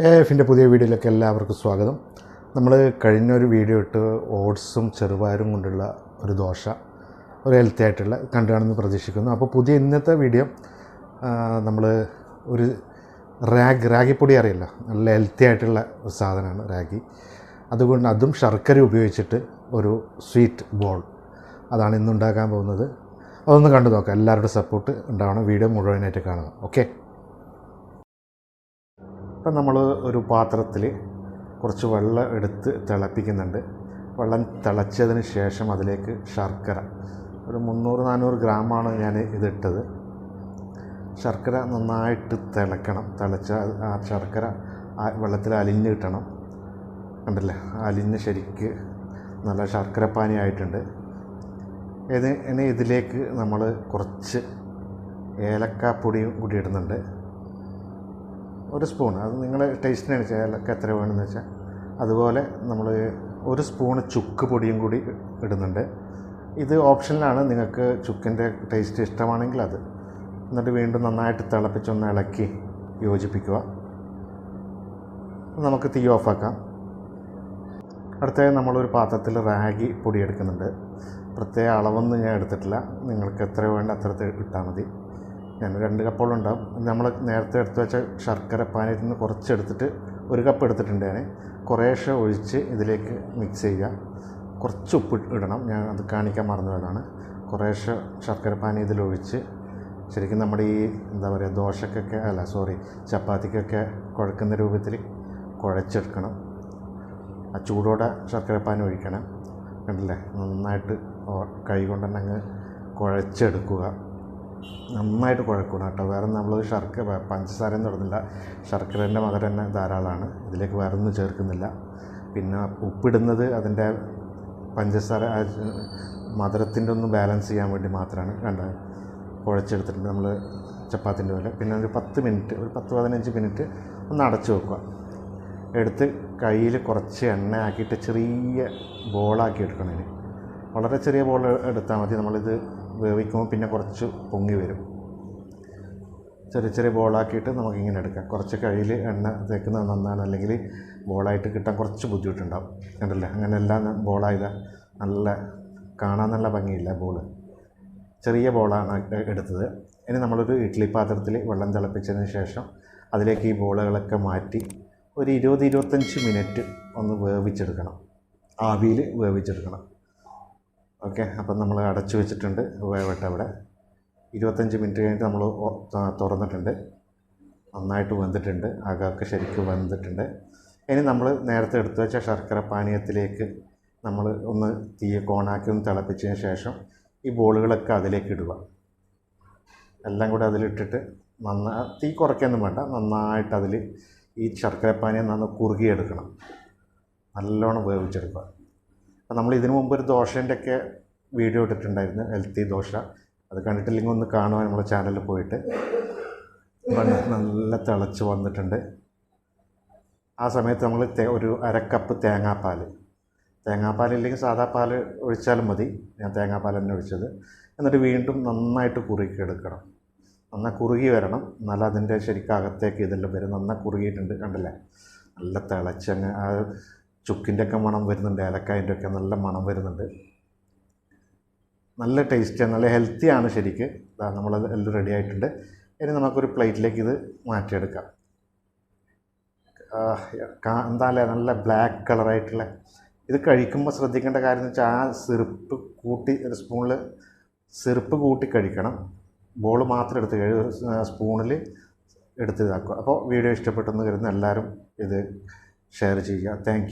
എഫിന്റെ പുതിയ വീഡിയോയിലേക്ക് എല്ലാവർക്കും സ്വാഗതം. നമ്മൾ കഴിഞ്ഞ ഒരു വീഡിയോ ഇട്ട് ഓട്സും ചെറുപയറും കൊണ്ടുള്ള ഒരു ദോശ ഒരു ഹെൽത്തി ആയിട്ടുള്ള കണ്ടുകാണെന്ന് പ്രതീക്ഷിക്കുന്നു. അപ്പോൾ പുതിയ ഇന്നത്തെ വീഡിയോ നമ്മൾ ഒരു റാഗ് റാഗിപ്പൊടി അറിയില്ല. നല്ല ഹെൽത്തി ആയിട്ടുള്ള ഒരു സാധനമാണ് റാഗി. അതുകൊണ്ട് അതും ശർക്കര ഉപയോഗിച്ചിട്ട് ഒരു സ്വീറ്റ് ബോൾ അതാണ് ഇന്നുണ്ടാക്കാൻ പോകുന്നത്. അതൊന്ന് കണ്ടു നോക്കാം. എല്ലാവരുടെ സപ്പോർട്ട് ഉണ്ടാവണം. വീഡിയോ മുഴുവനായിട്ട് കാണുക. ഓക്കെ ഇപ്പം നമ്മൾ ഒരു പാത്രത്തിൽ കുറച്ച് വെള്ളം എടുത്ത് തിളപ്പിക്കുന്നുണ്ട്. വെള്ളം തിളച്ചതിന് ശേഷം അതിലേക്ക് ശർക്കര. ഒരു മുന്നൂറ് നാനൂറ് ഗ്രാമാണ് ഞാൻ ഇതിട്ടത്. ശർക്കര നന്നായിട്ട് തിളക്കണം. തിളച്ച ആ ശർക്കര ആ വെള്ളത്തിൽ അലിഞ്ഞ് കിട്ടണം. കണ്ടില്ലേ? അലിഞ്ഞ് ശരിക്ക് നല്ല ശർക്കരപ്പാനി ആയിട്ടുണ്ട്. ഇത് ഇനി ഇതിലേക്ക് നമ്മൾ കുറച്ച് ഏലക്കാപ്പൊടിയും കൂടി ഇടുന്നുണ്ട്. ഒരു സ്പൂൺ അത് നിങ്ങളുടെ ടേസ്റ്റിനനുസരിച്ച് ഏലക്ക എത്ര വേണമെന്ന് വെച്ചാൽ അതുപോലെ നമ്മൾ ഒരു സ്പൂണ് ചുക്ക് പൊടിയും കൂടി ഇടുന്നുണ്ട്. ഇത് ഓപ്ഷനിലാണ് നിങ്ങൾക്ക് ചുക്കിന്റെ ടേസ്റ്റ് ഇഷ്ടമാണെങ്കിൽ അത്. എന്നിട്ട് വീണ്ടും നന്നായിട്ട് തിളപ്പിച്ചൊന്ന് ഇളക്കി യോജിപ്പിക്കുക. നമുക്ക് തീ ഓഫാക്കാം. അടുത്തതായി നമ്മളൊരു പാത്രത്തിൽ റാഗി പൊടി എടുക്കുന്നുണ്ട്. പ്രത്യേക അളവൊന്നും ഞാൻ എടുത്തിട്ടില്ല. നിങ്ങൾക്ക് എത്ര വേണ്ട അത്ര ഇട്ടാൽ മതി. ഞാൻ രണ്ട് കപ്പോളം ഉണ്ടാവും നമ്മൾ നേരത്തെ എടുത്ത് വെച്ച ശർക്കര പാനയിൽ നിന്ന് കുറച്ചെടുത്തിട്ട് ഒരു കപ്പ് എടുത്തിട്ടുണ്ട് ഞാൻ. കുറേശ്ശെ ഒഴിച്ച് ഇതിലേക്ക് മിക്സ് ചെയ്യുക. കുറച്ച് ഉപ്പ് ഇടണം. ഞാൻ അത് കാണിക്കാൻ മറന്നുപോയതാണ്. കുറേശ്ശെ ശർക്കര പാനി ഇതിലൊഴിച്ച് ശരിക്കും നമ്മുടെ ഈ എന്താ പറയുക ദോശക്കൊക്കെ അല്ല സോറി ചപ്പാത്തിക്കൊക്കെ കുഴക്കുന്ന രൂപത്തിൽ കുഴച്ചെടുക്കണം. ആ ചൂടോടെ ശർക്കര പാനി ഒഴിക്കണം. കണ്ടില്ലേ? നന്നായിട്ട് കൈ കൊണ്ട് തന്നെ അങ്ങ് കുഴച്ചെടുക്കുക. നന്നായിട്ട് കുഴക്കണം കേട്ടോ. വേറെ നമ്മൾ ശർക്ക പഞ്ചസാരയും ഇടുന്നില്ല. ശർക്കരേന്റെ മധുരം തന്നെ ധാരാളമാണ് ഇതിലേക്ക് വേറെ ഒന്നും ചേർക്കുന്നില്ല. പിന്നെ ഉപ്പിടുന്നത് അതിന്റെ പഞ്ചസാര മധുരത്തിന്റെ ഒന്ന് ബാലൻസ് ചെയ്യാൻ വേണ്ടി മാത്രമാണ് കണ്ട? കുഴച്ചെടുത്തിട്ടുണ്ട് നമ്മൾ ചപ്പാത്തിന്റെ പോലെ. പിന്നെ ഒരു പത്ത് മിനിറ്റ് ഒരു പത്ത് പതിനഞ്ച് മിനിറ്റ് ഒന്ന് അടച്ചു വെക്കുക. എടുത്ത് കയ്യിൽ കുറച്ച് എണ്ണ ആക്കിയിട്ട് ചെറിയ ബോളാക്കി എടുക്കണം ഇനി വളരെ ചെറിയ ബോൾ എടുത്താൽ മതി. നമ്മളിത് വേവിക്കുമ്പോൾ പിന്നെ കുറച്ച് പൊങ്ങി വരും. ചെറിയ ചെറിയ ബോളാക്കിയിട്ട് നമുക്കിങ്ങനെ എടുക്കാം. കുറച്ച് കയ്യിൽ എണ്ണ തേക്കുന്നത് നന്നാണ്. അല്ലെങ്കിൽ ബോളായിട്ട് കിട്ടാൻ കുറച്ച് ബുദ്ധിമുട്ടുണ്ടാവും. കണ്ടല്ലേ? അങ്ങനെ എല്ലാം ബോളായത് നല്ല കാണാൻ നല്ല ഭംഗിയില്ല ബോൾ ചെറിയ ബോളാണ് എടുത്തത്. ഇനി നമ്മളൊരു ഇഡ്ഡലി പാത്രത്തിൽ വെള്ളം തിളപ്പിച്ചതിന് ശേഷം അതിലേക്ക് ഈ ബോളുകളൊക്കെ മാറ്റി ഒരു ഇരുപത് ഇരുപത്തഞ്ച് മിനിറ്റ് ഒന്ന് വേവിച്ചെടുക്കണം. ആവിയിൽ വേവിച്ചെടുക്കണം. ഓക്കെ അപ്പം നമ്മൾ അടച്ചു വെച്ചിട്ടുണ്ട്. വേവട്ടെ അവിടെ. ഇരുപത്തഞ്ച് മിനിറ്റ് കഴിഞ്ഞിട്ട് നമ്മൾ തുറന്നിട്ടുണ്ട്. നന്നായിട്ട് വെന്തിട്ടുണ്ട്. അകമൊക്കെ ശരിക്കും വെന്തിട്ടുണ്ട്. ഇനി നമ്മൾ നേരത്തെ എടുത്തു വെച്ച ശർക്കര പാനീയത്തിലേക്ക് നമ്മൾ ഒന്ന് തീ കോണാക്കി ഒന്ന് തിളപ്പിച്ചതിന് ശേഷം ഈ ബോളുകളൊക്കെ അതിലേക്ക് ഇടുക. എല്ലാം കൂടെ അതിലിട്ടിട്ട് നന്നാ തീ കുറയ്ക്കൊന്നും വേണ്ട. നന്നായിട്ട് അതിൽ ഈ ശർക്കരപ്പാനിയെ നന്ന് കുറുകിയെടുക്കണം. നല്ലോണം വേവിച്ചെടുക്കുക. നമ്മൾ ഇതിനു മുമ്പ് ഒരു ദോശേന്റെ ഒക്കെ വീഡിയോ ഇട്ടിട്ടുണ്ടായിരുന്നു ഹെൽത്തി ദോശ. അത് കണ്ടിട്ടില്ലെങ്കിൽ ഒന്ന് കാണുവാൻ നമ്മളെ ചാനലിൽ പോയിട്ട്. നല്ല തിളച്ച് വന്നിട്ടുണ്ട്. ആ സമയത്ത് നമ്മൾ ഒരു അരക്കപ്പ് തേങ്ങാപ്പാൽ തേങ്ങാപ്പാൽ ഇല്ലെങ്കിൽ സാധാ പാൽ ഒഴിച്ചാലും മതി. ഞാൻ തേങ്ങാപ്പാൽ തന്നെ ഒഴിച്ചത്. എന്നിട്ട് വീണ്ടും നന്നായിട്ട് കുറുക്കി എടുക്കണം. നന്നായി കുറുകി വരണം. എന്നാൽ അതിന്റെ ശരിക്കും അകത്തേക്ക് ഇതെല്ലാം വരും. നന്നായി കുറുകിയിട്ടുണ്ട് കണ്ടില്ലേ? നല്ല തിളച്ചങ്ങ് ആ ചുക്കിന്റെ ഒക്കെ മണം വരുന്നുണ്ട് ഏലക്കായന്റെ ഒക്കെ നല്ല മണം വരുന്നുണ്ട്. നല്ല ടേസ്റ്റിയാണ് നല്ല ഹെൽത്തിയാണ് ശരിക്ക്. നമ്മളത് എല്ലാം റെഡി ആയിട്ടുണ്ട്. ഇനി നമുക്കൊരു പ്ലേറ്റിലേക്ക് ഇത് മാറ്റിയെടുക്കാം. എന്താ നല്ല ബ്ലാക്ക് കളറായിട്ടുള്ള ഇത് കഴിക്കുമ്പോൾ ശ്രദ്ധിക്കേണ്ട കാര്യം എന്ന് വെച്ചാൽ ആ സിറുപ്പ് കൂട്ടി ഒരു സ്പൂണിൽ സിറുപ്പ് കൂട്ടി കഴിക്കണം. ബോൾ മാത്രം എടുത്ത് കഴിഞ്ഞ സ്പൂണിൽ എടുത്ത് ഇതാക്കുക. അപ്പോൾ വീഡിയോ ഇഷ്ടപ്പെട്ടെന്ന് കരുതുന്ന എല്ലാവരും ഇത് ഷെയർ ചെയ്യുക. താങ്ക്